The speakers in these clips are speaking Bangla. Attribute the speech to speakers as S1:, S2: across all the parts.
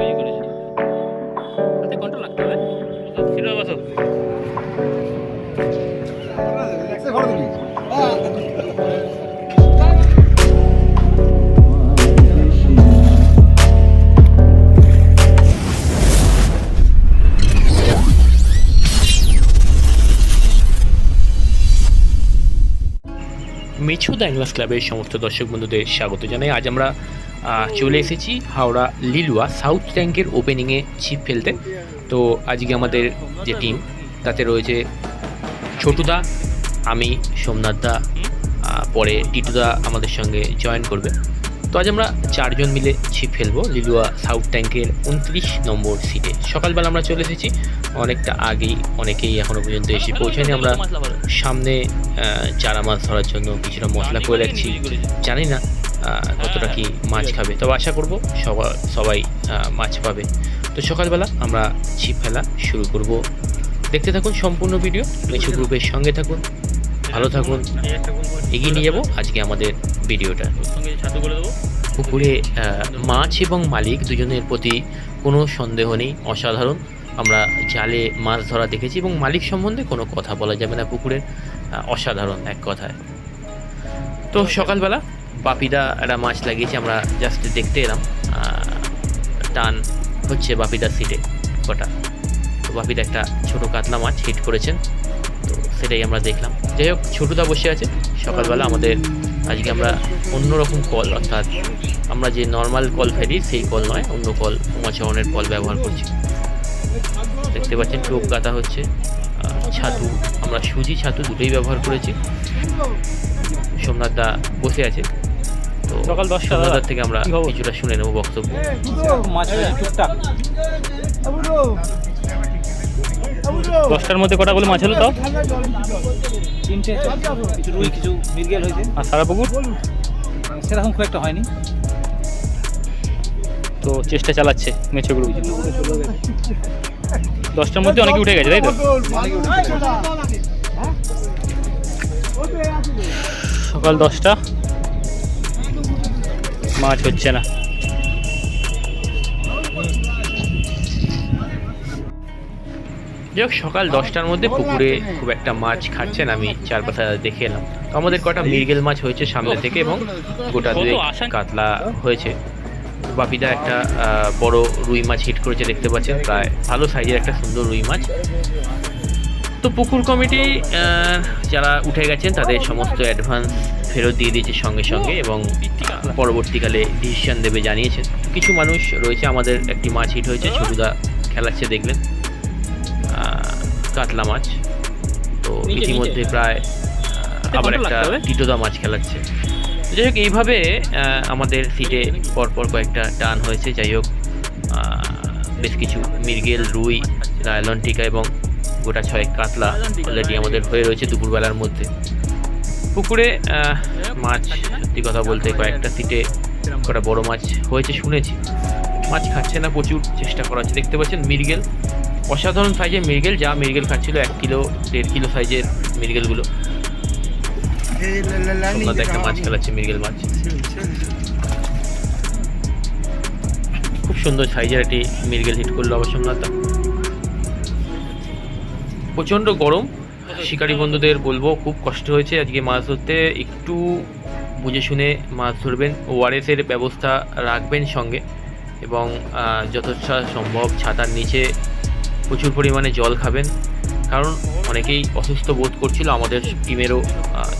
S1: বেজি করেছে হাতে কন্ট্রোল রাখতে হবে ছিল বসো মেছুদা অ্যাংলাস ক্লাবের সমস্ত দর্শক বন্ধুদের স্বাগত জানাই। আজ আমরা চলে এসেছি হাওড়া লিলুয়া সাউথ ট্যাঙ্কের ওপেনিংয়ে ছিপ ফেলতে। তো আজকে আমাদের যে টিম তাতে রয়েছে ছোটুদা আমি সোমনাথদা পরে টিটুদা আমাদের সঙ্গে জয়েন করবে। তো আজ আমরা চারজন মিলে ছিপ ফেলব লিলুয়া সাউথ ট্যাঙ্কের উনত্রিশ নম্বর সিটে সকালবেলা আমরা চলে এসেছি অনেকটা আগেই অনেকেই এখনও পর্যন্ত এসে পৌঁছায়নি আমরা সামনে চারা মাছ ধরার জন্য কিছুটা মশলা করে রাখছি জানি না। কতটা কি মাছ খাবে? তবে আশা করব সবাই সবাই মাছ পাবে। তো সকালবেলা আমরা ছিপ ফেলা শুরু করব। দেখতে থাকুন সম্পূর্ণ ভিডিও। মেছু গ্রুপের সঙ্গে থাকুন ভালো থাকুন। এগিয়ে নিয়ে যাব আজকে আমাদের ভিডিওটা। পুকুরে মাছ এবং মালিক দুজনের প্রতি কোনো সন্দেহ নেই অসাধারণ। আমরা জালে মাছ ধরা দেখেছি এবং মালিক সম্বন্ধে কোনো কথা বলা যাবে না পুকুরের অসাধারণ এক কথায়। তো সকালবেলা বাপিদা একটা মাছ লাগিয়েছে, আমরা জাস্ট দেখতে এলাম। টান হচ্ছে বাপিদার সিটে কটা। তো বাপিদা একটা ছোটো কাতলা মাছ হিট করেছেন। তো সেটাই আমরা দেখলাম। যাই হোক, ছোটুদা বসে আছে। সকালবেলা আমাদের আজকে আমরা অন্যরকম কল অর্থাৎ আমরা যে নর্মাল কল ফেলি সেই কল নয়, অন্য কল উমাচরণের কল ব্যবহার করছি। দেখতে পাচ্ছেন টোপ গাঁথা হচ্ছে। ছাতু, আমরা সুজি ছাতু দুটোই ব্যবহার করেছি। সোমনাথ দা বসে আছে।
S2: সকাল দশটা
S1: সোমনাথ
S2: দাদা।
S1: থেকে আমরা? কিছুটা শুনে নেব বক্তব্য।
S2: টুকটাক। দশটার মধ্যে কটা করে মাছ হলো তাও?
S3: তিনটে কিছু রুই কিছু মিরগেল হয়েছে।
S2: আর সারা পুকুর
S3: সেরকম খুব একটা হয়নি।
S2: তো চেষ্টা চালাচ্ছে মেছো গ্রুপ দশটার মধ্যে অনেকে উঠে গেছে তাই তো? সকাল দশটা। মাছ হচ্ছে না।
S1: যাই হোক সকাল দশটার মধ্যে পুকুরে খুব একটা মাছ খাচ্ছেন আমি চারপাশে দেখে এলাম। আমাদের কটা মৃগেল মাছ হয়েছে সামনে থেকে এবং গোটা দুই কাতলা হয়েছে। বাপিদা একটা আহ, বড় রুই মাছ হিট করেছে দেখতে পাচ্ছেন প্রায় ভালো সাইজের একটা সুন্দর রুই মাছ। তো পুকুর কমিটি যারা উঠে গেছেন তাদের সমস্ত অ্যাডভান্স ফেরত দিয়ে দিয়েছে সঙ্গে সঙ্গে এবং পরবর্তীকালে ডিসিশন দেবে জানিয়েছেন কিছু মানুষ রয়েছে আমাদের একটি মাছ হিট হয়েছে ছোটুদা খেলাচ্ছে দেখলেন কাতলা মাছ। তো ইতিমধ্যে প্রায় আবার একটা টিটোদা মাছ খেলাচ্ছে। যাই হোক এইভাবে আমাদের সিটে পরপর কয়েকটা টান হয়েছে। যাই হোক বেশ কিছু মির্গেল রুই রায়লন টিকা এবং গোটা ছয় কাতলা অলরেডি আমাদের হয়ে রয়েছে দুপুরবেলার মধ্যে। পুকুরে মাছ, সত্যি কথা বলতে কয়েকটা সিটে কটা বড় মাছ হয়েছে শুনেছি। মাছ খাচ্ছে না, প্রচুর চেষ্টা করা হচ্ছে। দেখতে পাচ্ছেন মির্গেল অসাধারণ সাইজের মির্গেল যা মির্গেল খাচ্ছিল, এক কিলো, দেড় কিলো সাইজের মির্গেলগুলো একটা মাছ খেলাচ্ছে মির্গেল মাছ। খুব সুন্দর সাইজের একটি মির্গেল হিট করল আবার সোমনাথ প্রচণ্ড গরম। শিকারী বন্ধুদের বলব, খুব কষ্ট হয়েছে। আজকে মাছ ধরতে একটু বুঝে শুনে মাছ ধরবেন। ওআরএসের ব্যবস্থা রাখবেন সঙ্গে এবং যতটা সম্ভব ছাতার নিচে প্রচুর পরিমাণে জল খাবেন। কারণ অনেকেই অসুস্থ বোধ করছিল, আমাদের টিমেরও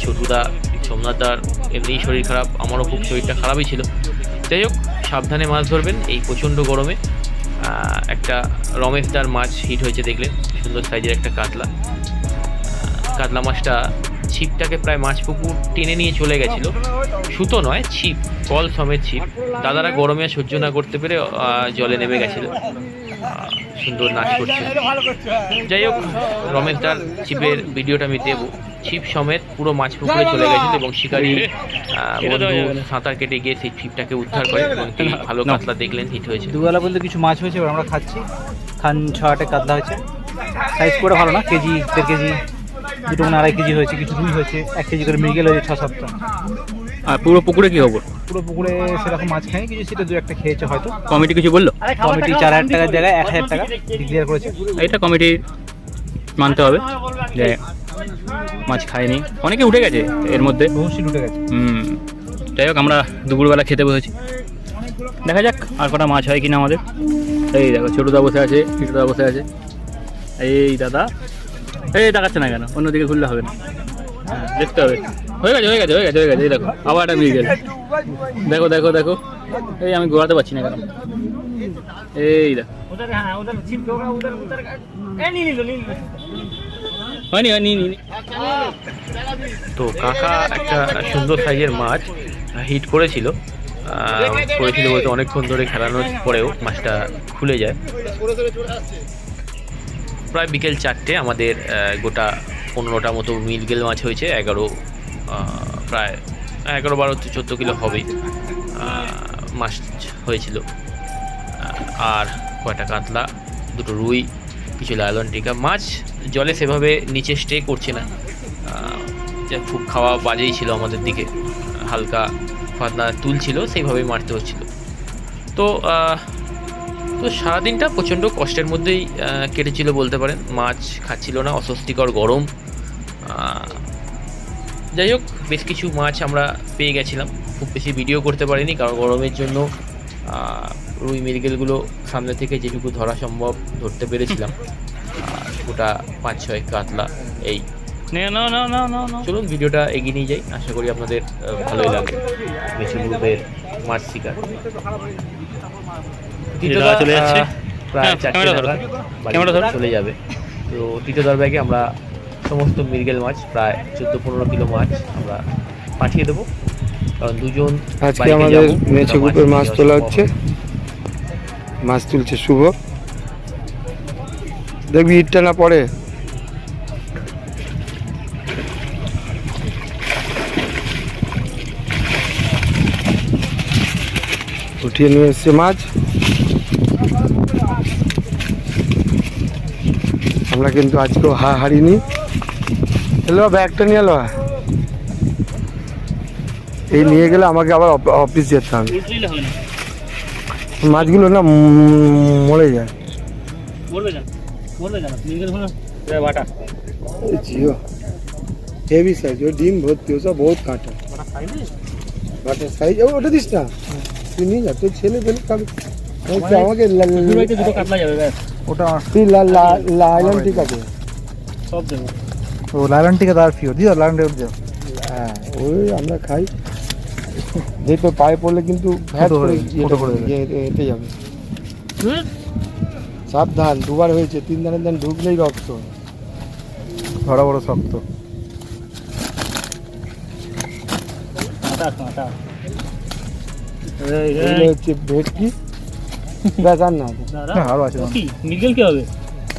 S1: ছোটুদা সোমনাথদার, এমনিই শরীর খারাপ, আমারও খুব শরীরটা খারাপই ছিল। যাই হোক, সাবধানে মাছ ধরবেন এই প্রচণ্ড গরমে। একটা রমেশদার মাছ হিট হয়েছে দেখলেন সুন্দর সাইজের একটা কাতলা। কাতলা মাছটা ছিপটাকে প্রায় মাছ পুকুর টেনে নিয়ে চলে গেছিল। সুতো নয়, ছিপ, কল সমেত ছিপ। দাদারা গরমে সহ্য না করতে পেরে জলে নেমে গেছিল। সুন্দর নাচ করছে। যাই হোক রমেশ দার ছিপের ভিডিওটা আমি দেবো। ছিপ সমেত পুরো মাছ পুকুরে চলে গেছিল এবং শিকারী বন্ধু সাঁতার কেটে গিয়ে সেই ছিপটাকে উদ্ধার করে এবং ভালো কাতলা দেখলেন হিট হয়েছে।
S3: দুবেলা বলতে কিছু মাছ হয়েছে আমরা খাচ্ছি। খান ছ আটে কাতলা হয়েছে। সাইজ করে ভালো না কেজি দেড় কেজি দুটো আড়াই কেজি হয়েছে কিছু রুই হয়েছে এক কেজি করে মৃগেল হয়েছে ছ সাতটা।
S2: আর পুরো পুকুরে কি খবর?
S3: পুরো পুকুরে সেরকম মাছ খাই কিছু সেটা দু একটা খেয়েছে হয়তো।
S2: কমিটি কিছু বলল?
S3: কমিটি চার হাজার টাকার জায়গায় এক হাজার টাকা ডিক্লেয়ার করেছে।
S2: এটা কমিটি মানতে হবে যে মাছ খায়নি। অনেকে উঠে গেছে এর মধ্যে।
S3: উঠে গেছে।
S2: হুম যাই হোক আমরা দুপুরবেলা খেতে বসেছি। দেখা যাক আর কটা মাছ হয় কিনা আমাদের। এই দেখো ছোটদা বসে আছে ছোটদা বসে আছে। এই দাদা এই দেখাচ্ছে না কেন? অন্যদিকে ঘুরলে হবে না। হ্যাঁ, দেখতে হবে। হয়ে গেছে হয়ে গেছে হয়ে গেছে হয়ে গেছে দেখো, আবার একটা মিল দেখো দেখো দেখো, এই আমি ঘোরাতে পারছি না কেন? এই দেখো। হয়নি হয়নি।
S1: তো কাকা একটা সুন্দর সাইজের মাছ হিট করেছিল। করেছিল বলতে অনেকক্ষণ ধরে খেলানোর পরেও মাছটা খুলে যায়। প্রায় বিকেল চারটে আমাদের গোটা পনেরোটা মতো মিলগেল মাছ হয়েছে, এগারো প্রায় এগারো বারো চোদ্দ কিলো হবেই। মাছ হয়েছিল। আর কয়টা কাতলা, দুটো রুই, কিছু লালন টিকা। মাছ জলে সেভাবে নিচে স্টে করছে না। খুব খাওয়া বাজেই ছিল আমাদের দিকে। হালকা ফাতনা তুলছিল সেইভাবেই মারতে হচ্ছিল। তো তো সারাদিনটা প্রচণ্ড কষ্টের মধ্যেই কেটেছিল বলতে পারেন। মাছ খাচ্ছিল না, অস্বস্তিকর গরম। যাই হোক বেশ কিছু মাছ আমরা পেয়ে গেছিলাম। খুব বেশি ভিডিও করতে পারিনি কারণ গরমের জন্য রুই মৃগেলগুলো সামনে থেকে যেটুকু ধরা সম্ভব ধরতে পেরেছিলাম। গোটা পাঁচ ছয় কাতলা এই।
S2: নে, না না না না না।
S1: চলুন ভিডিওটা এগিয়ে নিয়ে যাই। আশা করি আপনাদের ভালোই লাগবে। বেশি গ্রুপের মাছ শিকার।
S2: চলে যাচ্ছে।
S1: প্রায়
S2: হ্যাঁ,
S1: চারটে চলে যাবে। তো তৃতীয়দার ব্যাগে আমরা সমস্ত মৃগেল মাছ প্রায় চোদ্দ পনেরো কিলো মাছ আমরা পাঠিয়ে দেবো। কারণ দুজন
S4: আজকে আমাদের মেছে গ্রুপের মাছ তোলা হচ্ছে। মাছ তুলছে শুভ। দেখবি ইটটা না পড়ে উঠিয়ে নিয়ে এসছে মাছ। আমরা কিন্তু আজকেও হা হারিনি। এলো ব্যাগটা নিয়ে এলো। এই নিয়ে গেলে আমাকে আবার অফিস যেতে হবে। মাছগুলো না মরে যায়। হেভি সাইজ ও ডিম ভর্তি ওসব বহুত কাঁটা। বাটা সাইজ ও ওটা দিস না। তুই নিয়ে যা তোর ছেলে পেলে খাবে আমাকে লা- লা-
S3: ওটা
S4: তুই লা- লা- লা- ঠিক আছে।
S2: সব দেবো।
S3: ও লালন টিকা তার ফিও দিও লালন টিকা দিও
S4: হ্যাঁ ওই আমরা খাই। যে তোর পায়ে পড়লে কিন্তু
S3: ফুটো
S4: করে। ইয়ে- এতে যাবে। সাবধান দুবার হয়েছে তিন দিনের দিন ঢুকলেই রক্ত।
S3: ধরা বড় শক্ত।
S2: আটা আটা
S4: এগুলো হচ্ছে ভেটকি। ব্যাস আর না।
S3: হ্যাঁ, আরও আছে
S2: কি? মিলগেল কি হবে?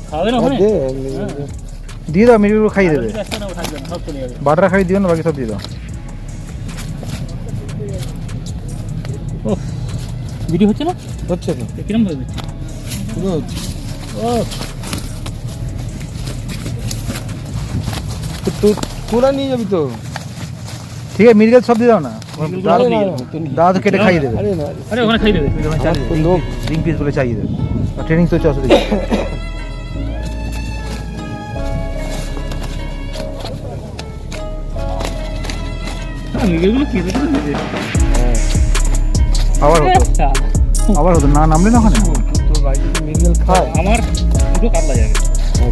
S2: খাবে না ওখানে?
S4: দে,
S3: দিয়ে দাও মিরিগুলো খাইয়ে দেবে। বাটার খাইয়ে দিও না বাকি সব দিয়ে দাও।
S2: ভিডিও হচ্ছে না?
S4: হচ্ছে তো
S2: কিরম ভাবে
S4: পুরো হচ্ছে।
S2: ও
S4: তো তো- নিয়ে যাবি তো?
S3: ঠিক আছে মিরিগেল সব দিয়ে দাও না। দাদা তো কেটে খাইয়ে দেবে।
S4: আরে
S2: ওখানে খাই দেবে।
S3: চালিয়ে
S4: আমার লোক
S3: পিস বলে দেবে। ট্রেনিং তো হচ্ছে
S2: হ্যাঁ,
S4: হ্যাঁ।
S3: আবার হতো। আবার হতো। না নামলে না ওখানে
S4: তোর বাড়িতে মিরিয়াল খায়।
S2: আমার দুটো কাতলা যাবে।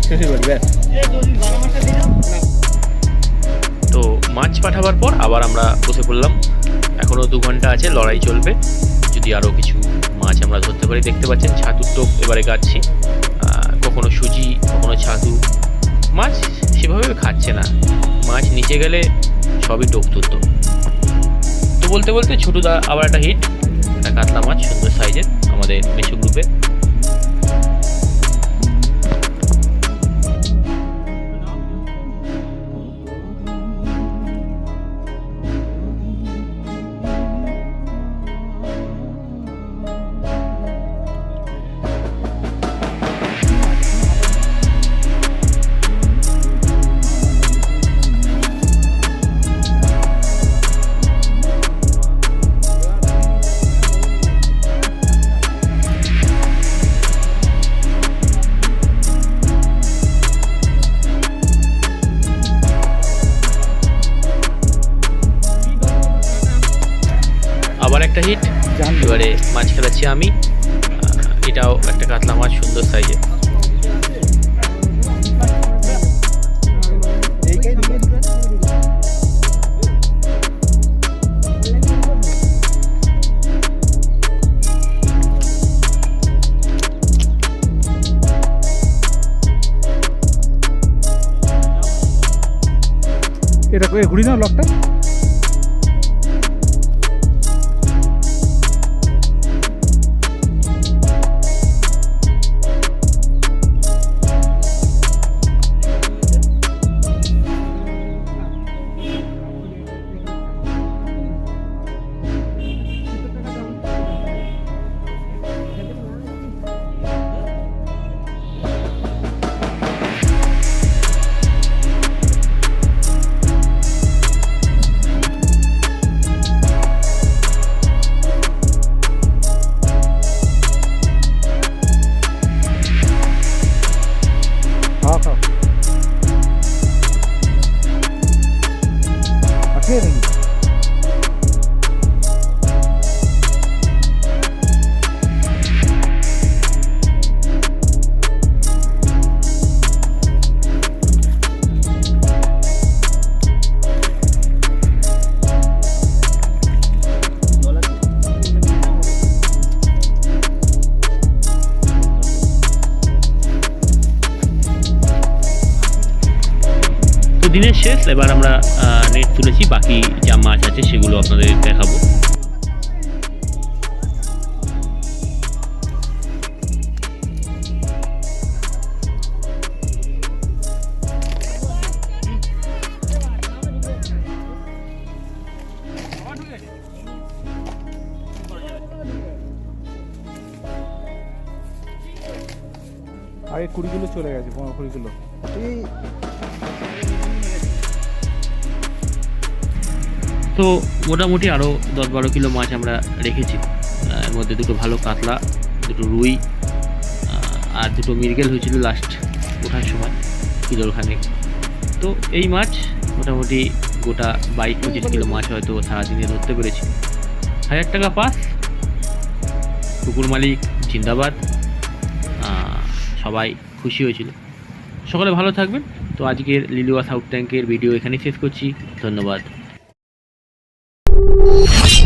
S2: শেষের বাড়ি ব্যাস।
S1: তো মাছ পাঠাবার পর আবার আমরা বসে পড়লাম। এখনও দু ঘণ্টা আছে লড়াই চলবে। যদি আরও কিছু মাছ আমরা ধরতে পারি দেখতে পাচ্ছেন ছাতুর টোপ এবারে গাচ্ছি আহ, কখনো সুজি কখনো ছাতু। মাছ সেভাবে খাচ্ছে না। মাছ নিচে গেলে সবই টোপ তুলতো বলতে বলতে ছোটদা আবার একটা হিট একটা কাতলা মাছ সুন্দর সাইজের আমাদের মেশু গ্রুপে আবার একটা হিট এবারে মাছ খেলাচ্ছি আমি। এটাও একটা কাতলা মাছ সুন্দর সাইজে
S3: এটা ঘুরি না লকটা?
S1: দিনের শেষ এবার আমরা নেট তুলেছি। বাকি যা মাছ আছে সেগুলো আপনাদের দেখাবো।
S3: আগে কুড়ি কিলো চলে গেছে পনেরো কুড়ি কিলো।
S1: তো মোটামুটি আরও দশ বারো কিলো মাছ আমরা রেখেছি। এর মধ্যে দুটো ভালো কাতলা, দুটো রুই আর দুটো মিরগেল হয়েছিল লাস্ট ওঠার সময় কিলোখানেক তো এই মাছ মোটামুটি গোটা বাইশ পঁচিশ কিলো মাছ হয়তো সারাদিনে ধরতে পেরেছি। হাজার টাকা পাস। কুকুর মালিক জিন্দাবাদ। সবাই খুশি হয়েছিল। সকলে ভালো থাকবেন। তো আজকের লিলুয়া সাউথ ট্যাঙ্কের ভিডিও এখানেই শেষ করছি। ধন্যবাদ। Thank you.